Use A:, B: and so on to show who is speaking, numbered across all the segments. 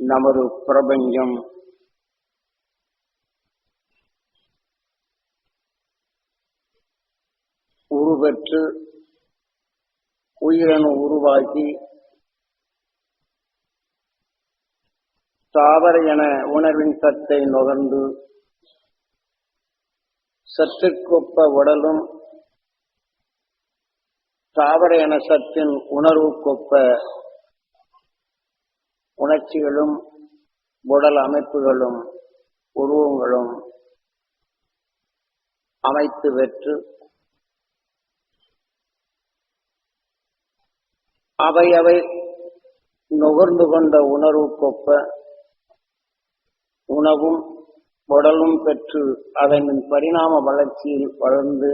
A: நமது பிரபஞ்சம். உருவெற்று உயிரணு உருவாக்கி தாவர என உணர்வின் சத்தை நுகர்ந்து சத்துக்கொப்ப உடலும் தாவர என சத்தின் உணர்வுக்கொப்ப உணர்ச்சிகளும் உடல் அமைப்புகளும் உருவங்களும் அமைத்து பெற்று அவை அவை நுகர்ந்து கொண்ட உணர்வுக்கொப்ப உணவும் உடலும் பெற்று அதன் பரிணாம வளர்ச்சியில் வளர்ந்து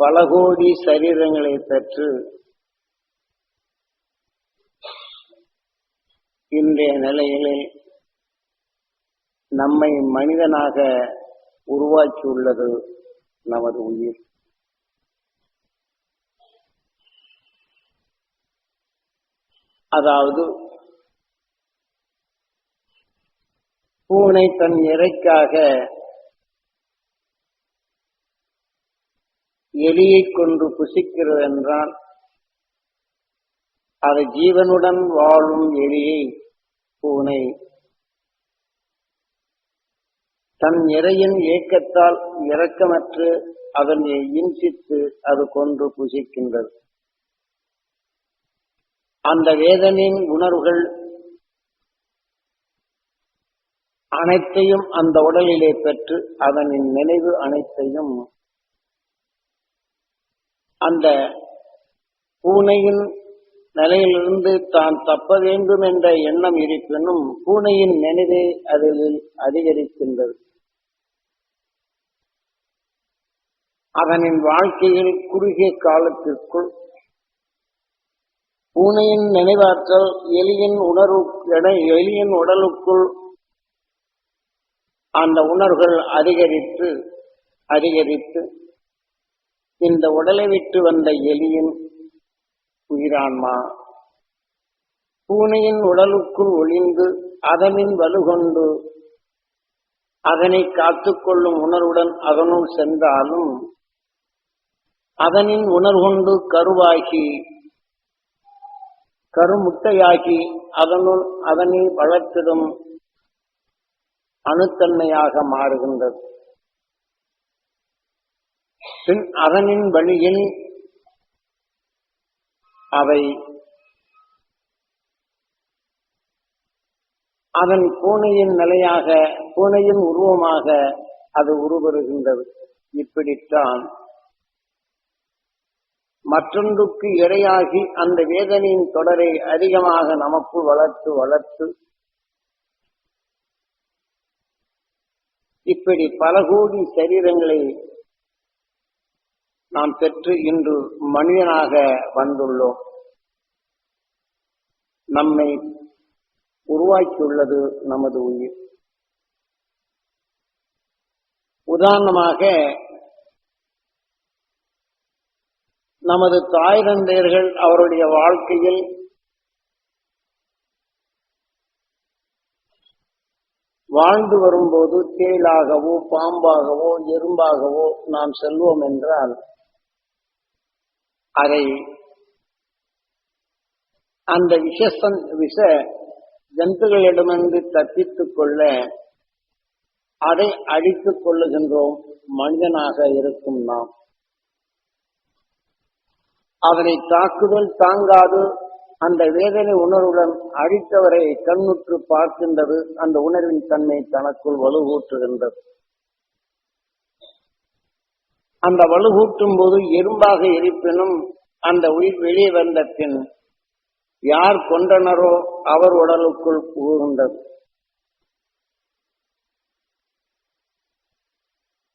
A: பல கோடி சரீரங்களை பெற்று இன்றைய நிலையிலே நம்மை மனிதனாக உருவாக்கியுள்ளது நமது உயிர். அதாவது பூனை தன் இறைக்காக எலியை கொண்டு புசிக்கிறது என்றால் அது ஜீவனுடன் வாழும் எலியை பூனை. தன் இறையின் ஏக்கத்தால் இரக்கமற்று அதனை இன்சித்து அது கொன்று புசிக்கின்றது. அந்த வேதனின் உணர்வுகள் அனைத்தையும் அந்த உடலிலே பெற்று அதனின் நினைவு அனைத்தையும் அந்த பூனையின் நிலையிலிருந்து தான் தப்ப வேண்டும் என்ற எண்ணம் இருப்பினும் பூனையின் நினைவு அதில் அதிகரிக்கின்றது. அதனின் வாழ்க்கையில் குறுகிய காலத்திற்குள் பூனையின் நினைவாற்றல் எலியின் உணர்வு எலியின் உடலுக்குள் அந்த உணர்வுகள் அதிகரித்து அதிகரித்து இந்த உடலை விட்டு வந்த எலியின் உயிரான்மா. பூனையின் உடலுக்குள் ஒளிந்து அதனின் வலுகொண்டு அதனை காத்துக்கொள்ளும் உணர்வுடன் அதனுள் சென்றாலும் அதனின் உணர்கொண்டு கருவாகி கருமுட்டையாகி அதனுள் அதனை வளர்த்திடும் அணுத்தன்மையாக மாறுகின்றது. பின் அதனின் வழியில் அவை அதன் பூனையின் நிலையாக பூனையின் உருவமாக அது உருவருகின்றது. இப்படித்தான் மற்றொன்றுக்கு இரையாகி அந்த வேதனையின் தொடரை அதிகமாக நமக்கு வளர்த்து வளர்த்து இப்படி பல கோடி சரீரங்களை நாம் பெற்று இன்று மனிதனாக வந்துள்ளோம். நம்மை உருவாக்கியுள்ளது நமது உயிர். உதாரணமாக நமது தாய் தந்தையர்கள் அவருடைய வாழ்க்கையில் வாழ்ந்து வரும்போது தேளாகவோ பாம்பாகவோ எறும்பாகவோ நாம் செல்வோம் என்றால் அதை அந்த விஷசன் விஷ ஜந்துகளிடமிருந்து தப்பித்துக் கொள்ள அதை அழித்துக் கொள்ளுகின்றோம். மனிதனாக இருக்கும் நாம். அதனை தாக்குதல் தாங்காது. அந்த வேதனை உணர்வுடன் அழித்தவரை கண்ணுற்று பார்க்கின்றது. அந்த உணர்வின் தன்மை தனக்குள் வலுவூற்றுகின்றது அந்த வலுகூட்டும் போது எறும்பாக இருப்பினும் அந்த உயிர் வெளியே வந்த பின் யார் கொண்டனரோ அவர் உடலுக்குள் புகுகின்றது.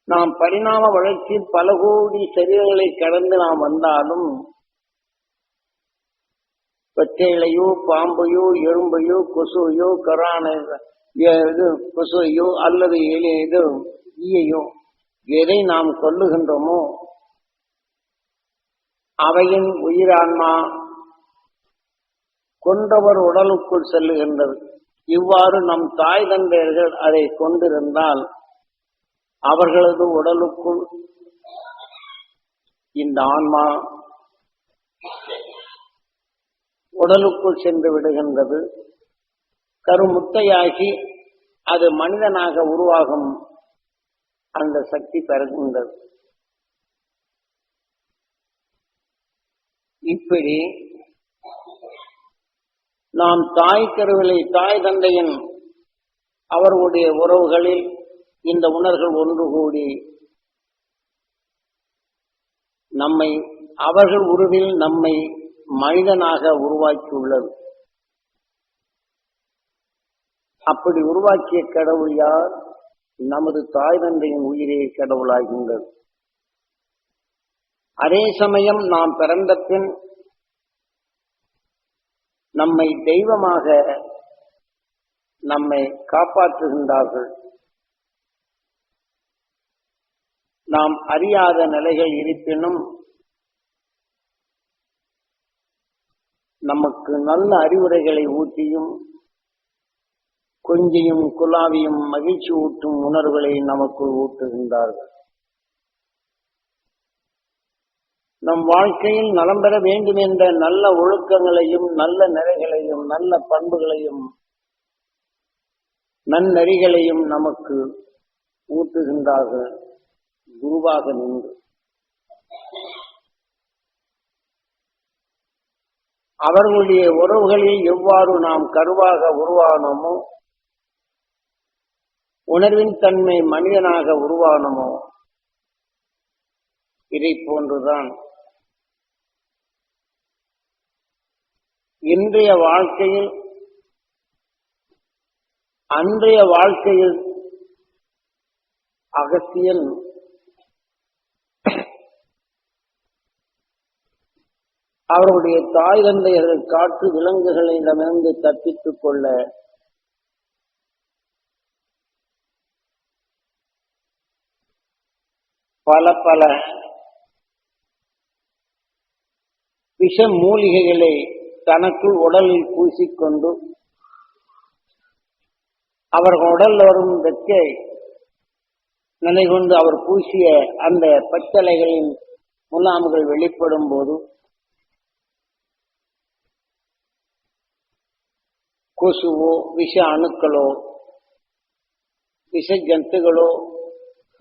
A: நாம் பரிணாம வளர்ச்சியில் பல கோடி சரீரங்களை கடந்து நாம் வந்தாலும் வெட்டைகளையோ பாம்பையோ எறும்பையோ கொசுவையோ கரான இது கொசுவையோ அல்லது இது ஈயையோ எதை நாம் கொள்ளுகின்றோமோ அவையின் உயிரான்மா கொண்டவர் உடலுக்குள் செல்லுகின்றது. இவ்வாறு நம் தாய் தந்தையர்கள் அதை கொண்டிருந்தால் அவர்களது உடலுக்குள் இந்த ஆன்மா உடலுக்குள் சென்று விடுகின்றது. கருமுத்தையாகி அது மனிதனாக உருவாகும் அந்த சக்தி பெறுகின்றது இப்படி நாம் தாய் கருவிலை தாய் தந்தையின் அவர்களுடைய உறவுகளில் இந்த உணர்கள் ஒன்று கூடி நம்மை அவர்கள் உருவில் நம்மை மனிதனாக உருவாக்கியுள்ளது. அப்படி உருவாக்கிய கடவுள் யார்? நமது தாய் தந்தையின் உயிரே கடவுளாகின்றது. அதே சமயம் நாம் பிறந்த பின் நம்மை தெய்வமாக நம்மை காப்பாற்றுகின்றார்கள். நாம் அறியாத நிலைகள் இருப்பினும் நமக்கு நல்ல அறிவுரைகளை ஊட்டியும் கொஞ்சியும் குலாவியும் மகிழ்ச்சி ஊட்டும் உணர்வுகளை நமக்குள் ஊட்டுகின்றார்கள். நம் வாழ்க்கையில் நலம் பெற வேண்டும் என்ற நல்ல ஒழுக்கங்களையும் நல்ல நிறைகளையும் நல்ல பண்புகளையும் நன்னெறிகளையும் நமக்கு ஊட்டுகின்றார்கள். குருவாக நின்று. அவர்களுடைய உறவுகளில் எவ்வாறு நாம் கருவாக உருவானோமோ உணர்வின் தன்மை மனிதனாக உருவானமோ? இதை போன்றுதான். இன்றைய வாழ்க்கையில் அன்றைய வாழ்க்கையில் அகசியல் அவருடைய தாய் தந்தையர்கள் காட்டு விலங்குகளிடமிருந்து தப்பித்துக் கொள்ள பல பல விஷ மூலிகைகளை தனக்குள் உடலில் பூசிக்கொண்டு அவர்கள் உடல் வரும் வெச்சை நிலை கொண்டு அவர் பூசிய அந்த பச்சலைகளின் முலாம்கள் வெளிப்படும் போது கொசுவோ விஷ அணுக்களோ விஷ ஜந்துகளோ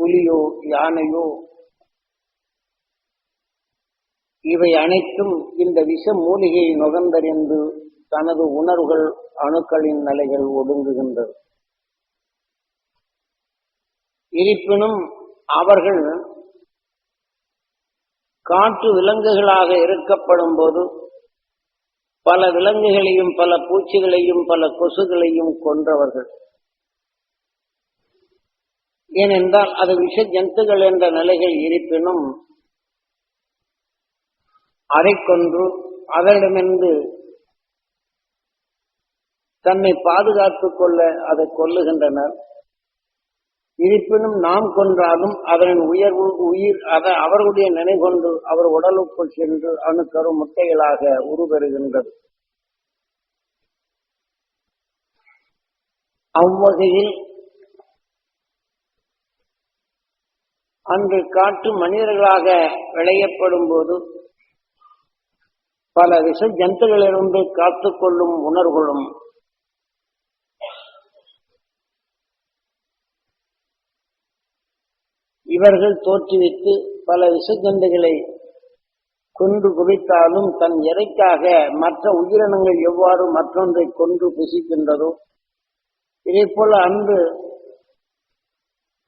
A: புலியோ யானையோ இவை அனைத்தும் இந்த விஷ மூலிகையை நுகர்ந்தறிந்து தனது உணர்வுகள் அணுக்களின் நிலைகள் ஒடுங்குகின்றது இருப்பினும் அவர்கள் காற்று விலங்குகளாக இருக்கப்படும் போது பல விலங்குகளையும் பல பூச்சிகளையும் பல கொசுகளையும் கொன்றவர்கள். ஏனென்றால் அது விஷ ஜந்துகள் என்ற நிலைகள் இருப்பினும் அதை கொன்று அதனிடமிருந்து தன்னை பாதுகாத்துக் கொள்ள அதை கொல்லுகின்றனர். இருப்பினும் நாம் கொன்றாலும் அதனின் உயர்வு உயிர் அதை அவர்களுடைய நினைகொண்டு அவர் உடலுக்குள் சென்று அணுக்கரு முட்டைகளாக உருபெறுகின்றது அவ்வகையில் அன்று காற்று மனிதர்களாக விளையப்படும் போது பல விஷ ஜந்துகளிலிருந்து காத்துக்கொள்ளும் உணர்வுகளும் இவர்கள் தோற்றுவித்து பல விஷஜந்துகளை கொன்று குவித்தாலும் தன் இறைக்காக மற்ற உயிரினங்கள் எவ்வாறு மற்றொன்றை கொன்று புசிக்கின்றதோ இதே போல அன்று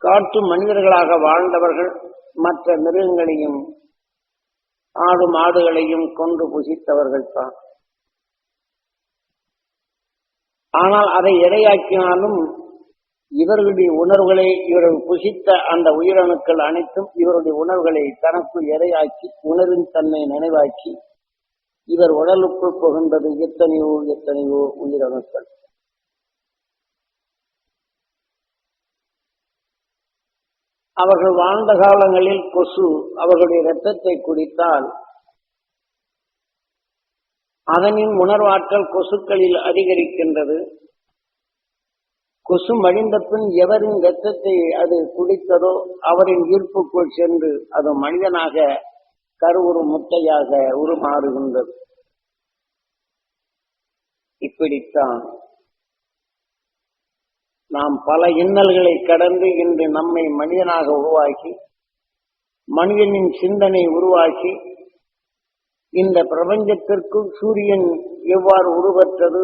A: காட்டு மனிதர்களாக வாழ்ந்தவர்கள் மற்ற மிருகங்களையும் ஆடு மாடுகளையும் கொன்று புசித்தவர்கள் தான். ஆனால் அதை இரையாக்கினாலும் இவர்களுடைய உணர்வுகளை இவர்கள் புசித்த அந்த உயிரணுக்கள் அனைத்தும் இவருடைய உணர்வுகளை தனக்கு இரையாக்கி உணர்வின் தன்மை நினைவாக்கி இவர் உடலுக்குள் புகுந்தது எத்தனையோ எத்தனையோ உயிரணுக்கள். அவர்கள் வாழ்ந்த காலங்களில் கொசு அவர்களுடைய இரத்தத்தை குடித்தால் அதனின் உணர்வாற்றல் கொசுக்களில் அதிகரிக்கின்றது. கொசு மடிந்த பின் எவரின் ரத்தத்தை அது குடித்ததோ அவரின் ஈர்ப்புக்குள் சென்று அது மனிதனாக கருவுறு முட்டையாக உருமாறுகின்றது. இப்படித்தான் நாம் பல இன்னல்களை கடந்து இன்று நம்மை மனிதனாக உருவாக்கி மனிதனின் சிந்தனை உருவாக்கி இந்த பிரபஞ்சத்திற்குள் சூரியன் எவ்வாறு உருவற்றது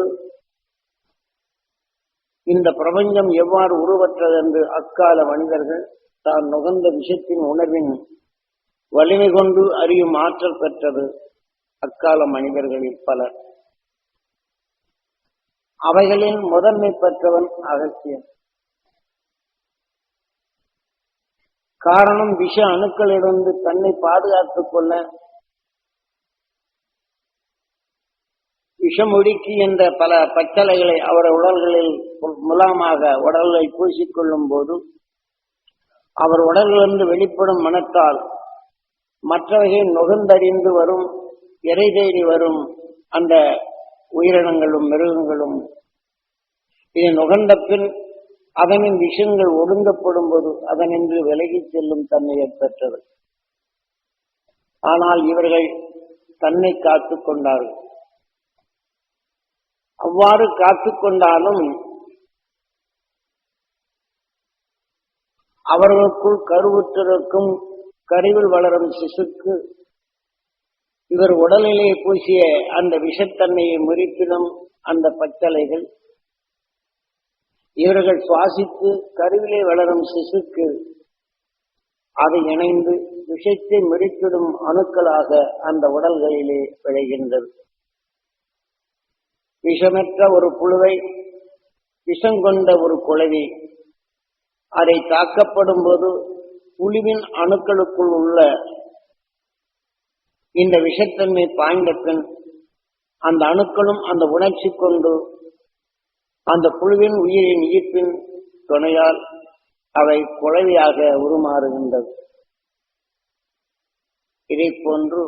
A: இந்த பிரபஞ்சம் எவ்வாறு உருவற்றது என்று அக்கால மனிதர்கள் தான் நுகர்ந்த விஷயத்தின் உணர்வின் வலிமை கொண்டு அறியும் ஆற்றல் பெற்றது அக்கால மனிதர்களில் பலர். அவைகளில் முதன்மை பெற்றவன் அகத்தியன். காரணம் விஷ அணுக்களிலிருந்து தன்னை பாதுகாத்துக் கொள்ள விஷமுடுக்கி என்ற பல பச்சலைகளை அவர் உடல்களில் முலாமாக உடலை பூசிக்கொள்ளும் போது அவர் உடலிலிருந்து வெளிப்படும் மனத்தால் மற்றவகை நுகர்ந்தறிந்து வரும் இறை தேடி வரும் அந்த உயிரினங்களும் மிருகங்களும். இதை நுகர்ந்த பின் அதனின் விஷயங்கள் ஒடுங்கப்படும் போது அதனின்று விலகிச் செல்லும் தன்மையை பெற்றது ஆனால் இவர்கள் தன்னை காத்துக் கொண்டார்கள். அவ்வாறு காத்து கொண்டாலும் அவர்களுக்குள் கருவுற்றிருக்கும் கருவில் வளரும் சிசுக்கு இவர் உடலிலே பூசிய அந்த விஷத்தன்மையை முறிப்பிடும் அந்த பச்சலைகள் இவர்கள் சுவாசித்து கருவிலே வளரும் சிசுக்கு அது இணைந்து விஷத்தை முறிப்பிடும் அணுக்களாக அந்த உடல்களிலே விளைகின்றது. விஷமற்ற ஒரு புழுவை விஷம் கொண்ட ஒரு குழவி அதை தாக்கப்படும் போது புழுவின் அணுக்களுக்குள் உள்ள இந்த விஷத்தன்மை பாய்ந்த பின் அந்த அணுக்களும் அந்த உணர்ச்சி கொண்டு அந்த புழுவின் உயிரின் ஈர்ப்பின் துணையால் அவை குழவியாக உருமாறுகின்றது. இதை போன்று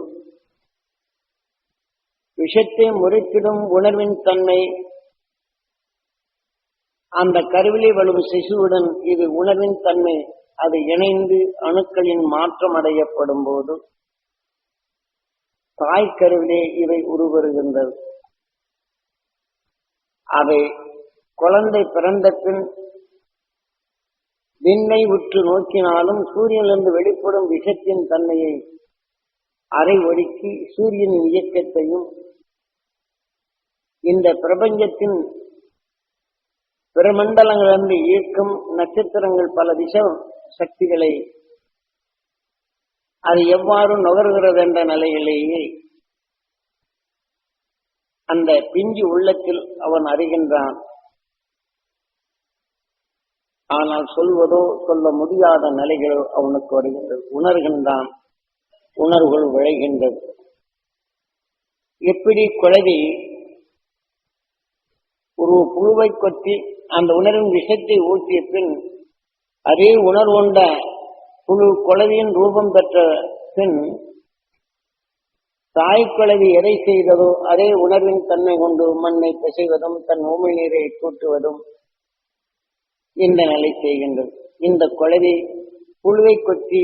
A: விஷத்தை முறித்திடும் உணர்வின் தன்மை அந்த கருவிலே வரும் சிசுவுடன் இது உணர்வின் தன்மை அது இணைந்து அணுக்களின் மாற்றம் அடையப்படும் போது தாய்க்கருவிலே இவை உருவருகின்றது. அவை குழந்தை பிறந்த பின் விண்ணை உற்று நோக்கினாலும் சூரியனிலிருந்து வெளிப்படும் விஷத்தின் தன்மையை அரை ஒடுக்கி சூரியனின் இயக்கத்தையும் இந்த பிரபஞ்சத்தின் பிரமண்டலங்களிலிருந்து இயக்கும் நட்சத்திரங்கள் பல விஷ சக்திகளை அது எவ்வாறு நுகர்கிறது என்ற நிலையிலேயே அந்த பிஞ்சு உள்ளத்தில் அவன் அறிகின்றான். ஆனால் சொல்வதோ சொல்ல முடியாத நிலைகளோ அவனுக்கு வருகின்றது. உணர்கின்றான். உணர்வுகள் விளைகின்றது. எப்படி குழவி ஒரு புழுவை கொத்தி அந்த உணர்வின் விஷத்தை ஊற்றிய பின் அதே உணர்வுண்ட புழு குழவியின் ரூபம் பெற்ற பின் தாய்க்குழவி எதை செய்ததோ அதே உணர்வின் தன்மை கொண்டு மண்ணை பிசைவதும் தன் உமிழ்நீரை கூட்டுவதும் இந்த நிலை செய்கின்றது. இந்த குழவி புழுவை கொத்தி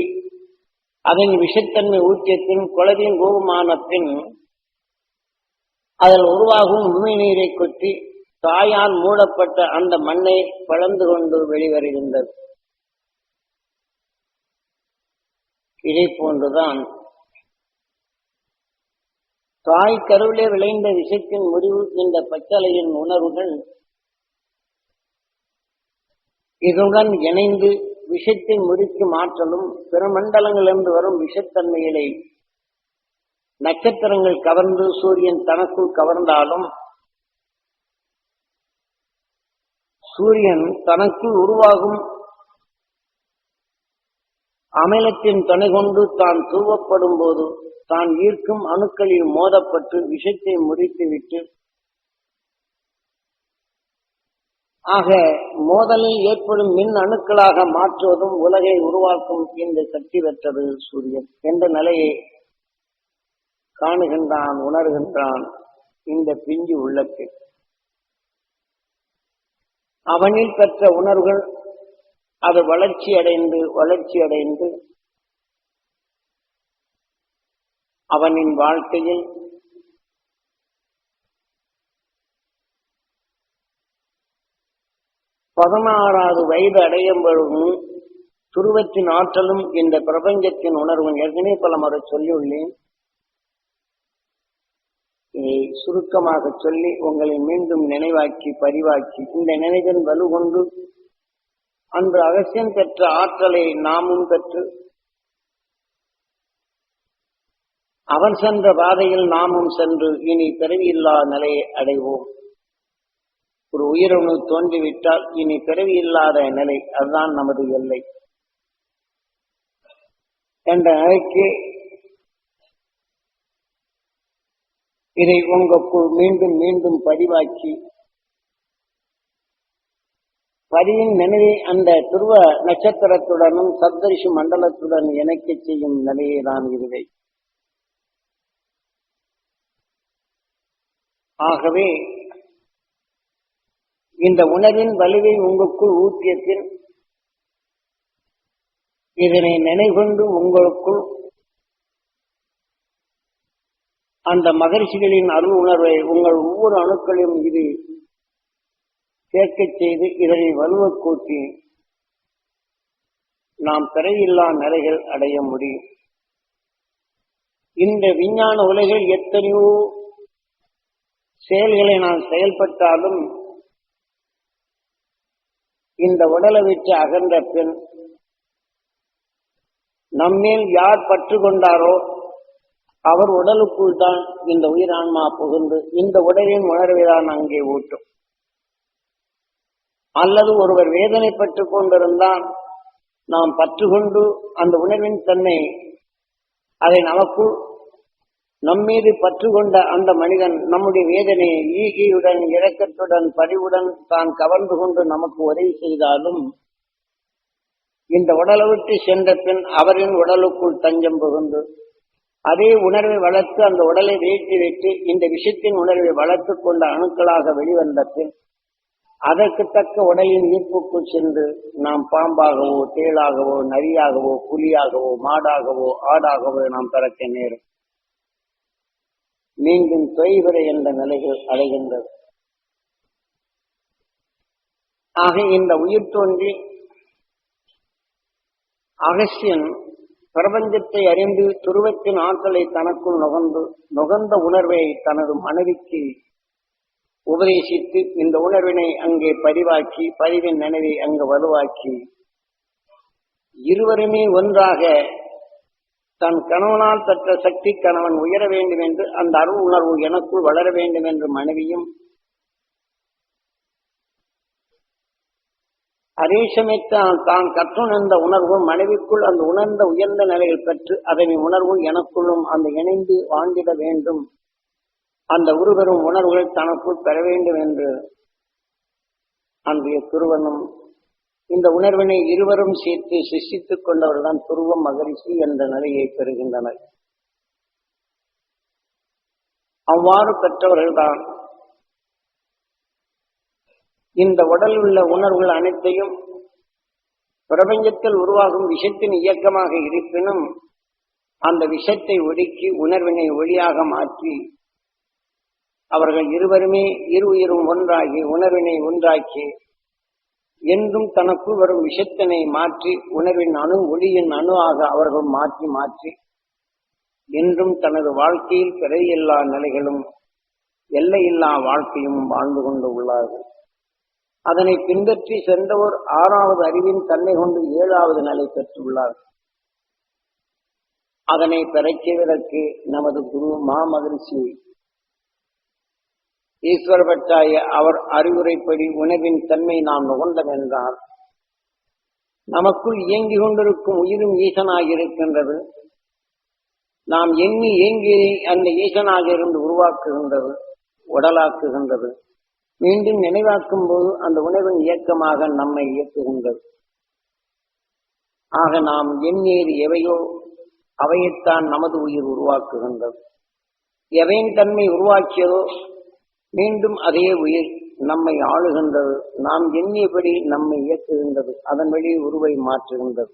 A: அதன் விஷத்தன்மை ஊற்றிய பின் குழவியின் ரூபமான பின் அதில் உருவாகும் உமிழ்நீரை கொத்தி தாயால் மூடப்பட்ட அந்த மண்ணை பழந்து கொண்டு வெளிவருகின்றது. இதை போன்றுதான். தாய் கருவிலே விளைந்த விஷத்தின் முடிவு இந்த பச்சலையின் உணர்வுகள். இதுடன் இணைந்து விஷத்தை முறிக்கும் ஆற்றலும் பிற மண்டலங்களிலிருந்து வரும் விஷத்தன்மைகளை நட்சத்திரங்கள் கவர்ந்து சூரியன் தனக்குள் கவர்ந்தாலும் சூரியன் தனக்குள் உருவாகும் அமிலத்தின் துணை கொண்டு தான் தூவப்படும் போது தான் ஈர்க்கும் அணுக்களில் மோதப்பட்டு விஷத்தை முறித்துவிட்டு ஆக மோதலில் ஏற்படும் மின் அணுக்களாக மாற்றுவதும் உலகை உருவாக்கும் இந்த சக்தி பெற்றது சூரியன் என்ற நிலையை காணுகின்றான் உணர்கின்றான் இந்த பிஞ்சு உள்ளத்தில் அவனில் பெற்ற உணர்வுகள் அது வளர்ச்சி அடைந்து வளர்ச்சி அடைந்து அவனின் வாழ்க்கையில் பதினாறாவது வயது அடையும் பொழுதும் துருவத்தின் ஆற்றலும் இந்த பிரபஞ்சத்தின் உணர்வும் ஏற்கனவே பல முறை சொல்லியுள்ளேன். இதை சுருக்கமாக சொல்லி உங்களை மீண்டும் நினைவாக்கி பதிவாக்கி இந்த நினைவின் வலுகொண்டு அன்று அவசியம் பெற்ற ஆற்றலை நாமும் பெற்று அவன் சென்ற பாதையில் நாமும் சென்று இனி பிறவியில்லா நிலையை அடைவோம். ஒரு உயிரணு தோன்றிவிட்டால் இனி பிறவி இல்லாத நிலை அதுதான் நமது எல்லை. என்ற நிலைக்கு இதை உங்களுக்குள் மீண்டும் மீண்டும் பதிவாக்கி பதிவின் நினைவை அந்த துருவ நட்சத்திரத்துடனும் சப்தரிஷி மண்டலத்துடன் இணைக்கச் செய்யும் நிலையை தான் இருவை ஆகவே இந்த உணவின் வலுவை உங்களுக்குள் ஊற்றிய பின் இதனை நினைகொண்டு உங்களுக்குள் அந்த மகரிஷிகளின் அருள் உணர்வை உங்கள் ஒவ்வொரு அணுக்களையும் இது சேர்க்கச் செய்து இதனை வலுவக் கூட்டி நாம் திரையில்லா நிலைகள் அடைய முடியும். இந்த விஞ்ஞான உலகில் எத்தனையோ செயல்களை நாம் செயல்பட்டாலும் இந்த உடலை விட்டு அகன்ற பின் நம்மேல் யார் பற்று கொண்டாரோ அவர் உடலுக்குள் தான் இந்த உயிரான்மா புகுந்து இந்த உடலின் உணர்வைதான் அங்கே ஊட்டும். அல்லது ஒருவர் வேதனைப்பட்டு கொண்டிருந்தால் நாம் பற்று கொண்டு அந்த உணர்வின் தன்னை அதை நமக்குள் நம்மீது பற்று கொண்ட அந்த மனிதன் நம்முடைய வேதனையை ஈகியுடன் இரக்கத்துடன் பரிவுடன் தான் கவர்ந்து கொண்டு நமக்கு உதவி செய்தாலும் இந்த உடலை விட்டு சென்ற பின் அவரின் உடலுக்குள் தஞ்சம் புகுந்து அதே உணர்வை வளர்த்து அந்த உடலை வேற்றி வைத்து இந்த விஷயத்தின் உணர்வை வளர்த்து கொண்ட அணுக்களாக வெளிவந்த பின் அதற்கு தக்க உடலின் ஈர்ப்புக்குள் சென்று நாம் பாம்பாகவோ தேளாகவோ நரியாகவோ புலியாகவோ மாடாகவோ ஆடாகவோ நாம் பிறக்க நேரும். மீண்டும் தொய்விரை என்ற நிலைகள் அடைகின்றது ஆக இந்த உயிர் தோன்றி அகசியன் பிரபஞ்சத்தை அறிந்து துருவத்தின் ஆற்றலை தனக்குள் நுகர்ந்து நுகர்ந்த உணர்வை தனது மனைவிக்கு உபதேசித்து இந்த உணர்வினை அங்கே பதிவாக்கி பதிவின் நினைவை அங்கு வலுவாக்கி இருவருமே ஒன்றாக தன் கணவனால் பெற்ற சக்தி கணவன் உயர வேண்டும் என்று அந்த அருள் உணர்வு எனக்குள் வளர வேண்டும் என்று மனைவியும் அதே சமயத்தான் தான் கற்றுணர்ந்த உணர்வும் மனைவிக்குள் அந்த உணர்ந்த உயர்ந்த நிலையில் பெற்று அதனை உணர்வும் எனக்குள்ளும் அந்த இணைந்து வாழ்ந்திட வேண்டும். அந்த உருவரும் உணர்வுகள் தனக்குள் பெற வேண்டும் என்று அன்றைய துருவனும் இந்த உணர்வினை இருவரும் சேர்த்து சிஷித்துக் கொண்டவர்தான் துருவம் மகரிஷி என்ற நிலையை பெறுகின்றனர். அவ்வாறு பெற்றவர்கள்தான் இந்த உடல் உள்ள உணர்வுகள் அனைத்தையும் பிரபஞ்சத்தில் உருவாகும் விஷத்தின் இயக்கமாக இருப்பினும் அந்த விஷத்தை ஒடுக்கி உணர்வினை ஒளியாக மாற்றி அவர்கள் இருவருமே இரு உயிரும் ஒன்றாகி உணர்வினை ஒன்றாக்கி என்றும் தனக்கு வரும் விஷத்தினை மாற்றி உணர்வின் அணு ஒளியின் அணுவாக அவர்கள் மாற்றி மாற்றி என்றும் தனது வாழ்க்கையில் பிறையில்லா நிலைகளும் எல்லையில்லா வாழ்க்கையும் வாழ்ந்து கொண்டு உள்ளார்கள். அதனை பின்பற்றி சென்றவர் ஆறாவது அறிவின் தன்மை கொண்டு ஏழாவது நிலை பெற்றுள்ளார் அதனை பிறக்கிறதற்கு நமது குரு மாமகிழ்ச்சி ஈஸ்வர பட்டாய அவர் அறிவுரைப்படி உணவின் தன்மை நாம் நுகர்ந்தம் என்றால் நமக்குள் இயங்கிக் கொண்டிருக்கும் உயிரும் ஈசனாக இருக்கின்றது. நாம் எண்ணி ஏங்கி அந்த ஈசனாக இருந்து உருவாக்குகின்றது உடலாக்குகின்றது. மீண்டும் நினைவாக்கும் போது அந்த உணவின் இயக்கமாக நம்மை இயக்குகின்றது. ஆக நாம் எண்ணியது எவையோ அவையைத்தான் நமது உயிர் உருவாக்குகின்றது. எவையின் தன்மை உருவாக்கியதோ மீண்டும் அதே உயிர் நம்மை ஆளுகின்றது. நாம் எண்ணியபடி நம்மை இயக்குகின்றது. அதன் வழி உருவை மாற்றுகின்றது.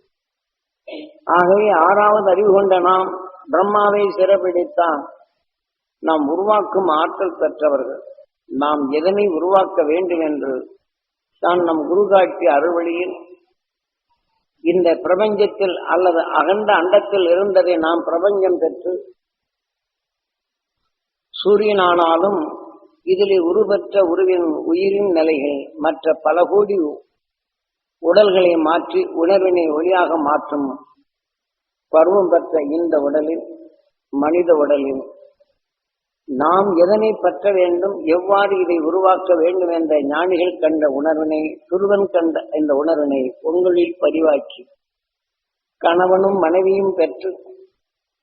A: ஆகவே ஆறாவது அறிவு கொண்ட நாம் பிரம்மாவை சிறப்பிடித்தான் நாம் உருவாக்கும் ஆற்றல் பெற்றவர்கள். நாம் எதனை உருவாக்க வேண்டும் என்று தான் நம் குரு காட்டிய அறுவழியில் இந்த பிரபஞ்சத்தில் அல்லது அகண்ட அண்டத்தில் இருந்ததை நாம் பிரபஞ்சம் பெற்று சூரியனானாலும் இதிலே உருவற்ற உருவின் உயிரின் நிலைகள் மற்ற பல கோடி உடல்களை மாற்றி உணர்வினை ஒளியாக மாற்றும் பருவம் பெற்ற இந்த உடலில் மனித உடலில் நாம் எதனை பற்ற வேண்டும் எவ்வாறு இதை உருவாக்க வேண்டும் என்ற ஞானிகள் கண்ட உணர்வினை துருவன் கண்ட இந்த உணர்வினை உங்களில் பதிவாக்கி கணவனும் மனைவியும் பெற்று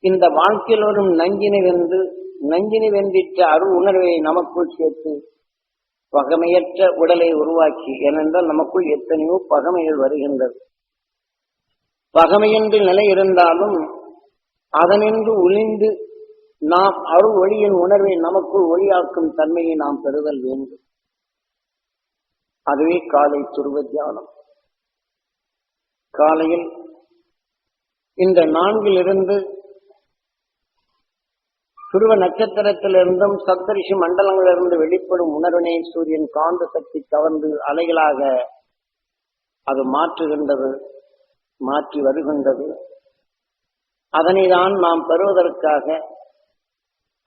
A: இந்த வாழ்க்கையில் வரும் நஞ்சினை வென்று நஞ்சினி வென்றிட்ட அருள் உணர்வை நமக்குள் சேர்த்து பகமையற்ற உடலை உருவாக்கி ஏனென்றால் நமக்குள் எத்தனையோ பகமைகள் வருகின்றது. பகமையென்று நிலை இருந்தாலும் அதனின்று ஒளிந்து நாம் அருள் ஒளியின் உணர்வை நமக்குள் ஒளியாக்கும் தன்மையை நாம் பெறுதல் வேண்டும். அதுவே காலை துருவ தியானம். காலையில் இந்த நான்கிலிருந்து துருவ நட்சத்திரத்திலிருந்தும் சப்தரிஷி மண்டலங்களிலிருந்து வெளிப்படும் உணர்வினை சூரியன் காந்த சக்தி கவர்ந்து அலைகளாக அது மாற்றுகின்றது மாற்றி வருகின்றது. அதனை தான் நாம் பெறுவதற்காக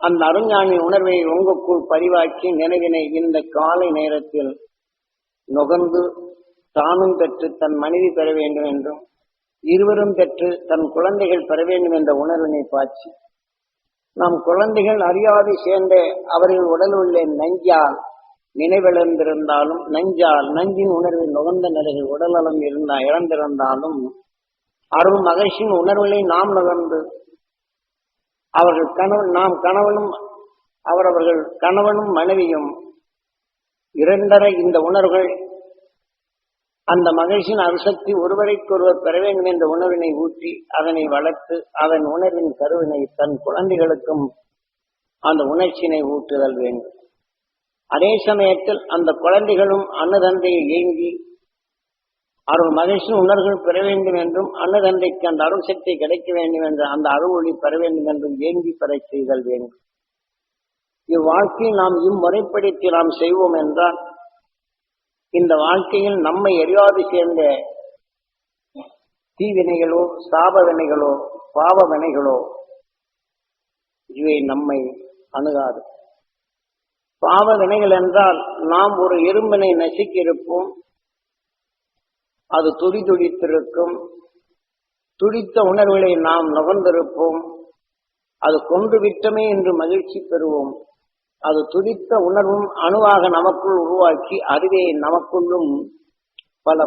A: அந்த அருஞானி உணர்வை உங்களுக்குள் பரிவாக்கி நினைவினை இந்த காலை நேரத்தில் நுகர்ந்து தானும் பெற்று தன் மனைவி பெற வேண்டும் என்றும் இருவரும் பெற்று தன் குழந்தைகள் பெற வேண்டும் என்ற உணர்வினை பாய்ச்சி நம் குழந்தைகள் அறியாது சேர்ந்த அவர்கள் உடல் உள்ளே நஞ்சால் நினைவிழந்திருந்தாலும் நஞ்சால் நஞ்சின் உணர்வில் நுகர்ந்த நிலையில் உடல்நலம் இருந்தா இழந்திருந்தாலும் அருள் மகிழ்ச்சியின் உணர்வுகளை நாம் நுகர்ந்து அவர்கள் கணவன் நாம் கணவனும் அவரவர்கள் கணவனும் மனைவியும் இரண்டரை இந்த உணர்வுகள் அந்த மகிழ்ச்சியின் அணுசக்தி ஒருவரைக்கொருவர் பெற வேண்டும் என்ற உணர்வினை ஊற்றி அதனை வளர்த்து அதன் உணர்வின் கருவினை தன் குழந்தைகளுக்கும் அந்த உணர்ச்சியினை ஊட்டுதல் வேண்டும். அதே சமயத்தில் அந்த குழந்தைகளும் அன்னதந்தையை ஏங்கி அருள் மகிழ்ச்சியின் உணர்வுகள் பெற வேண்டும் என்றும் அன்னதந்தைக்கு அந்த அருள் சக்தி கிடைக்க வேண்டும் என்ற அந்த அருள் ஒளி பெற வேண்டும் என்றும் ஏங்கி பெற செய்தல் வேண்டும். இவ்வாழ்க்கையை நாம் இம்முறைப்படுத்தி நாம் செய்வோம் என்றால் இந்த வாழ்க்கையில் நம்மை எரியாது சேர்ந்த தீவினைகளோ சாப வினைகளோ பாவ வினைகளோ இவை நம்மை அணுகாது. பாவ வினைகள் என்றால் நாம் ஒரு எறும்பினை நசுக்கியிருப்போம். அது துடி துடித்திருக்கும். துடித்த உணர்வுகளை நாம் நுகர்ந்திருப்போம். அது கொன்று விட்டமே என்று மகிழ்ச்சி பெறுவோம். அது துதித்த உணர்வும் அணுவாக நமக்குள் உருவாக்கி அதுவே நமக்குள்ளும் பல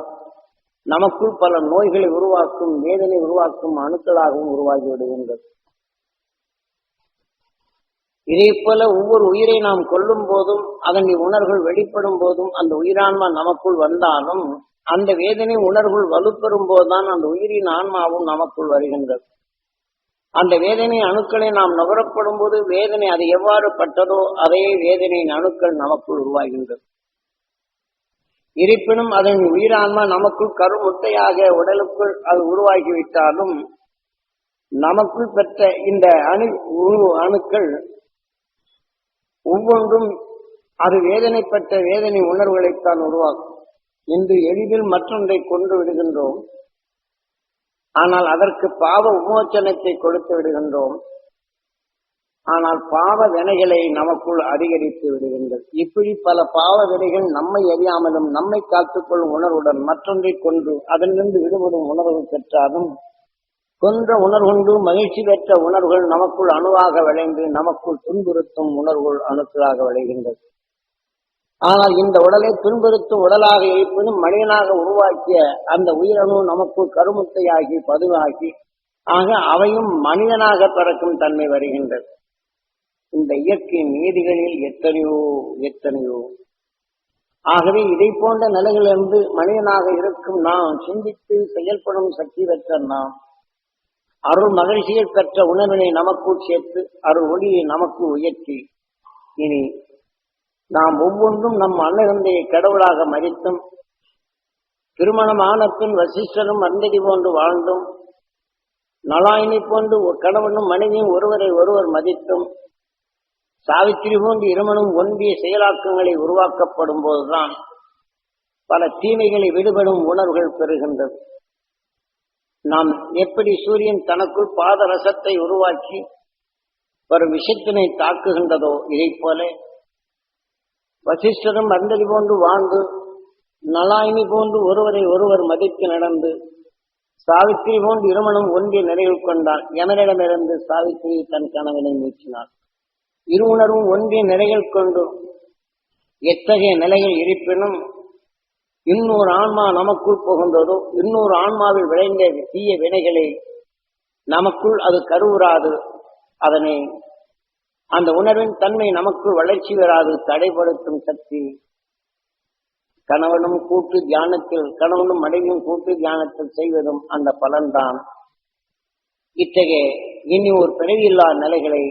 A: நமக்குள் பல நோய்களை உருவாக்கும் வேதனை உருவாக்கும் அணுக்களாகவும் உருவாகி விடுகின்றது. இதே போல ஒவ்வொரு உயிரை நாம் கொல்லும் போதும் அதன் உணர்வுகள் வெளிப்படும் போதும் அந்த உயிரான்மா நமக்குள் வந்தாலும் அந்த வேதனை உணர்வுகள் வலுப்பெறும் போதுதான் அந்த உயிரின் ஆன்மாவும் நமக்குள் வருகின்றது. அந்த வேதனை அணுக்களை நாம் நுகரப்படும் போது வேதனை அது எவ்வாறு பட்டதோ அதே வேதனையின் அணுக்கள் நமக்குள் உருவாகின்றது. இருப்பினும் அதன் உயிரான்மா நமக்குள் கருமுட்டையாக உடலுக்குள் அது உருவாகிவிட்டாலும் நமக்குள் பெற்ற இந்த அணு உரு- அணுக்கள் ஒவ்வொன்றும் அது வேதனைப்பட்ட வேதனை உணர்வுகளைத்தான் உருவாக்கும். இன்று எளிதில் மற்றொன்றை கொண்டு விடுகின்றோம். ஆனால் அதற்கு பாவ உமோச்சனத்தை கொடுத்து விடுகின்றோம். ஆனால் பாவ வினைகளை நமக்குள் அதிகரித்து விடுகின்றது. இப்படி பல பாவ வினைகள் நம்மை அறியாமலும் நம்மை காத்துக்கொள்ளும் உணர்வுடன் மற்றொன்றை கொண்டு அதனிருந்து விடுபடும் உணர்வு பெற்றாலும் கொன்ற உணர்வுண்டு மகிழ்ச்சி பெற்ற உணர்வுகள் நமக்குள் அணுவாக விளைந்து நமக்குள் துன்புறுத்தும் உணர்வுகள் அணுக்களாக விளைகின்றது. ஆனால் இந்த உடலை துன்புறுத்தும் உடலாக இருப்பினும் மனிதனாக உருவாக்கிய அந்த உயிரணு நமக்கு கருமுத்தையாகி பதுவாகி ஆக அவையும் மனிதனாக பிறக்கும் தன்மை வருகின்றது. இந்த இயற்கை நீதிகளில் எத்தனையோ எத்தனையோ. ஆகவே இதை போன்ற நிலையிலிருந்து மனிதனாக இருக்கும் நாம் சிந்தித்து செயல்படும் சக்தி பெற்ற நாம் அருள் மகிழ்ச்சியில் பெற்ற உணர்வினை நமக்குள் சேர்த்து அருள் ஒளியை நமக்கு உயர்த்தி இனி நாம் ஒவ்வொன்றும் நம் அன்னகந்தையை கடவுளாக மதித்தும் திருமணம் ஆன பின் வசிஷ்டரும் அந்தடி போன்று வாழ்ந்தும் நலாயினி போன்று ஒரு கணவனும் மனைவியும் ஒருவரை ஒருவர் மதித்தும் சாவித்திரி போன்று இருமனும் ஒன்றிய செயலாக்கங்களை உருவாக்கப்படும் போதுதான் பல தீமைகளை விடுபடும் உணர்வுகள் பெறுகின்றது. நாம் எப்படி சூரியன் தனக்குள் பாதரசத்தை உருவாக்கி ஒரு விஷத்தினை தாக்குகின்றதோ இதைப் போல வசிஷ்டரும் அந்தடி போன்று வாழ்ந்து நலாயினி போன்று ஒருவரை ஒருவர் மதித்து நடந்து சாவித்திரி போன்று இருமனும் ஒன்றிய நிறைவு கொண்டால் யமனிடமிருந்து சாவித்திரி தன் கணவனை நீக்கினார் இரு உணர்வும் ஒன்றிய நிலைகள் கொண்டு எத்தகைய நிலையில் இருப்பினும் இன்னொரு ஆன்மா நமக்குள் புகுந்ததோ இன்னொரு ஆன்மாவில் விளைந்த தீய வினைகளை நமக்குள் அது கருவுறாது. அதனை அந்த உணர்வின் தன்மை நமக்கு வளர்ச்சி பெறாது தடைப்படுத்தும் சக்தி. கணவனும் கூட்டு தியானத்தில் கணவனும் மனைவியும் கூட்டு தியானத்தில் செய்வதும் அந்த பலன்தான். இத்தகைய இனி ஒரு பிறவியில்லா நிலைகளை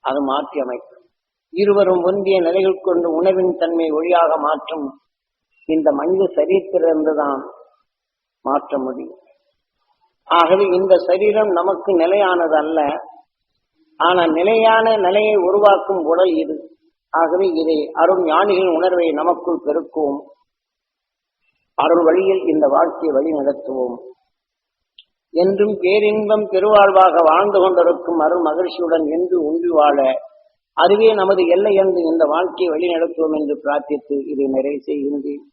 A: அது மாற்றி அமைக்கும். இருவரும் ஒன்றிய நிலைகள் கொண்டு உணவின் தன்மை ஒளியாக மாற்றும். இந்த மனித சரீரத்திலிருந்துதான் மாற்ற முடியும். ஆகவே இந்த சரீரம் நமக்கு நிலையானது அல்ல ஆனால் நிலையான நிலையை உருவாக்கும் உடல் இது. ஆகவே இதை அருண் ஞானிகளின் உணர்வை நமக்குள் பெருக்குவோம். அருள் வழியில் இந்த வாழ்க்கையை வழி நடத்துவோம். என்றும் பேரின்பம் பெருவாழ்வாக வாழ்ந்து கொண்டிருக்கும் அருள் மகிழ்ச்சியுடன் என்று உண்டி வாழ அதுவே நமது எல்லை என்று இந்த வாழ்க்கையை வழி நடத்துவோம் என்று பிரார்த்தித்து இதை நிறைவு செய்கின்றேன்.